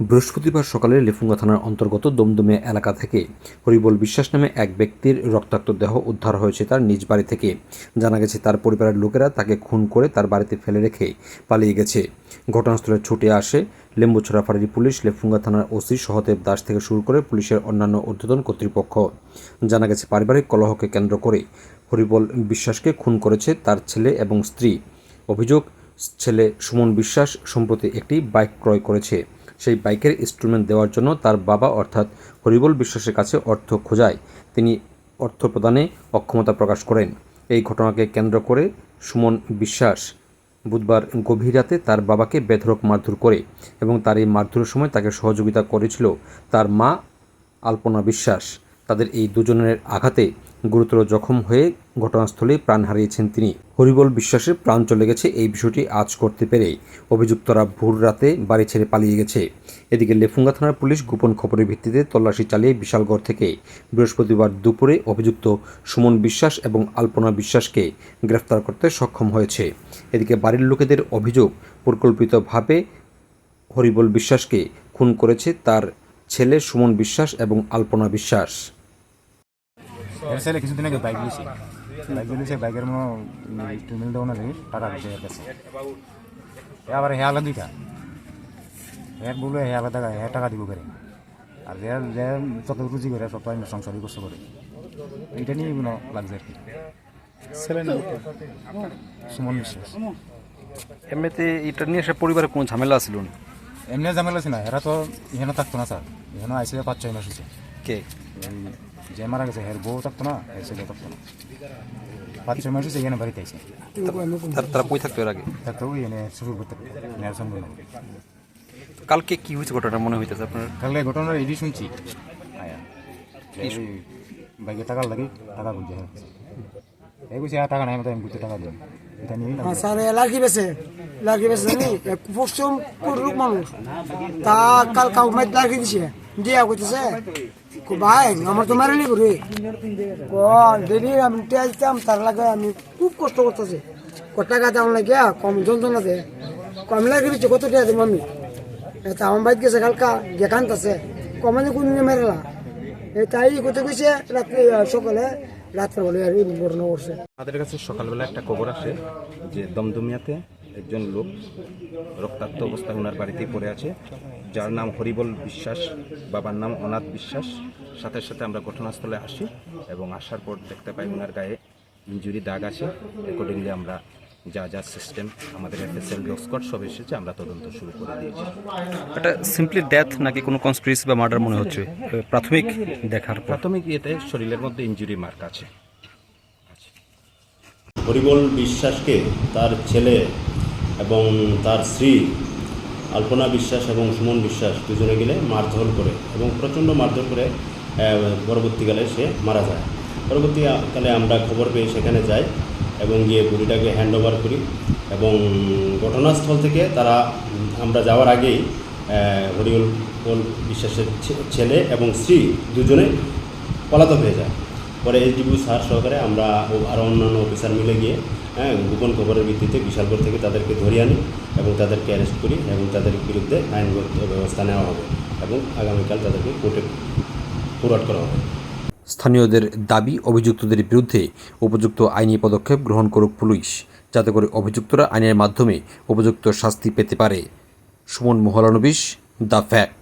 বৃহস্পতিবার সকালে লেফুঙ্গা থানার অন্তর্গত দমদমে এলাকা থেকে হরিবল বিশ্বাস নামে এক ব্যক্তির রক্তাক্ত দেহ উদ্ধার হয়েছে তার নিজ বাড়ি থেকে। জানা গেছে, তার পরিবারের লোকেরা তাকে খুন করে তার বাড়িতে ফেলে রেখে পালিয়ে গেছে। ঘটনাস্থলে ছুটে আসে লেম্বুছড়া ফাঁড়ির পুলিশ, লেফুঙ্গা থানার ওসি সহদেব দাস থেকে শুরু করে পুলিশের অন্যান্য ঊর্ধ্বতন কর্তৃপক্ষ। জানা গেছে, পারিবারিক কলহকে কেন্দ্র করে হরিবল বিশ্বাসকে খুন করেছে তার ছেলে এবং স্ত্রী। অভিযোগ ছেলে সুমন বিশ্বাস সম্প্রতি একটি বাইক ক্রয় করেছে। সেই বাইকের ইনস্টলমেন্ট দেওয়ার জন্য তার বাবা অর্থাৎ হরিবল বিশ্বাসের কাছে অর্থ খোঁজায়। তিনি অর্থ প্রদানে অক্ষমতা প্রকাশ করেন। এই ঘটনাকে কেন্দ্র করে সুমন বিশ্বাস বুধবার গভীর রাতে তার বাবাকে বেধরক মারধর করে এবং তার এই মারধরের সময় তাকে সহযোগিতা করেছিল তার মা আলপনা বিশ্বাস। তাদের এই দুজনের আঘাতে গুরুতর জখম হয়ে ঘটনাস্থলেই প্রাণ হারিয়েছেন তিনি। হরিবল বিশ্বাসের প্রাণ চলে গেছে এই বিষয়টি আজ করতে পেরে অভিযুক্তরা ভোর রাতে বাড়ি ছেড়ে পালিয়ে গেছে। এদিকে লেফুঙ্গা থানার পুলিশ গোপন খবরের ভিত্তিতে তল্লাশি চালিয়ে বিশালগড় থেকে বৃহস্পতিবার দুপুরে অভিযুক্ত সুমন বিশ্বাস এবং আলপনা বিশ্বাসকে গ্রেফতার করতে সক্ষম হয়েছে। এদিকে বাড়ির লোকেদের অভিযোগ পরিকল্পিতভাবে হরিবল বিশ্বাসকে খুন করেছে তার ছেলে সুমন বিশ্বাস এবং আলপনা বিশ্বাস। এর ছেলে কিছুদিন আগে বাইক নিয়েছে। বাইক নিয়েছে বাইকের মনে দেখি টাকা দিতে আবার হে আলাদা হ্যাঁ বলবে হে আলাদা হে টাকা দিব করে? আর যে যে যত রুজি করে সব সংসারই করে। এইটা নিয়ে মনে লাগছে আর কি? সুমন বিশ্বাস। এমনিতে এটা নিয়ে সে পরিবারে কোনো ঝামেলা ছিল না? এমনি ঝামেলা আছে না এরা তো এখানে থাকতো না স্যার এখানে আইসে পাঁচ ছয় মাস হয়েছে কে? এই যে মারা গেছে হের বউ থাকতো না এর ছেলে থাকতো না। পাঁচ ছয় মাস হয়েছে এখানে বাড়িতে আইসে তার- কই থাকতো এর আগে? থাকতো ওই এনে শুরু করতে বলে কালকে কি হয়েছে ঘটনাটা মনে হইতেছে আপনার? তাহলে ঘটনাটা এডি শুনছি। এই বাইকে টাকা লাগে টাকা বুঝে এই বুঝে আর টাকা নাই আমি বুঝতে টাকা নিয়ে হ্যাঁ, স্যার এ লাগি বেছে লাগি বেছে জানি পশ্চিম লোক মানুষ। তা কাল কাউ দিছে দিয়া কইতেছে ভাই আমার তো করে ডেলি আমি তার লাগে আমি খুব কষ্ট করতেছে। ক টাকা দাম লাগে কম যন্ত্রণা দে। কম লাগি দিচ্ছে কত টিয়া দেবো আমি? তা আমার বাইক গেছে কালকা গেখান আছে কমানে কোন মেরেলা তাই কত কইছে রাত্রে সকালে আমাদের কাছে সকালবেলা একটা খবর আসে যে দমদমিয়াতে একজন লোক রক্তাক্ত অবস্থায় ওনার বাড়িতেই পড়ে আছে। যার নাম হরিবল বিশ্বাস, বাবার নাম অনাথ বিশ্বাস। সাথে সাথে আমরা ঘটনাস্থলে আসি এবং আসার পর দেখতে পাই ওনার গায়ে ইঞ্জুরি, দাগ আছে। অ্যাকর্ডিংলি আমরা যা যা সিস্টেম আমাদের এফএসএল ডগ সব এসেছে আমরা তদন্ত শুরু করে দিয়েছি। এটা সিম্পলি ডেথ নাকি কোনো কনস্পিরেসি বা মার্ডার মনে হচ্ছে? প্রাথমিক দেখার পর। প্রাথমিক ইয়েতে শরীরের মধ্যে ইঞ্জুরি মার্ক আছে। হরিবল বিশ্বাসকে তার ছেলে এবং তার স্ত্রী আলপনা বিশ্বাস এবং সুমন বিশ্বাস দুজনে গেলে মারধর করে এবং প্রচণ্ড মারধর করে পরবর্তীকালে সে মারা যায়। পরবর্তীকালে আমরা খবর পেয়ে সেখানে যাই। এবং গিয়ে বুড়িটাকে হ্যান্ড ওভার করি এবং ঘটনাস্থল থেকে তারা আমরা যাওয়ার আগেই আহ, হরিবল বল বিশ্বাসের ছেলে এবং স্ত্রী দুজনে পলাতক হয়ে যায়। পরে এসডিপিউ স্যার সহকারে আমরা আরও অন্যান্য অফিসার মিলে গিয়ে হ্যাঁ গোপন খবরের ভিত্তিতে বিশালগড় থেকে তাদেরকে ধরিয়ে আনি এবং তাদেরকে অ্যারেস্ট করি এবং তাদের বিরুদ্ধে আইনগত ব্যবস্থা নেওয়া হবে এবং আগামীকাল তাদেরকে কোর্টে ফরওয়ার্ড করা হবে। স্থানীয়দের দাবি, অভিযুক্তদের বিরুদ্ধে উপযুক্ত আইনি পদক্ষেপ গ্রহণ করুক পুলিশ, যাতে করে অভিযুক্তরা আইনের মাধ্যমে উপযুক্ত শাস্তি পেতে পারে। Suman Mahalanobis the fact.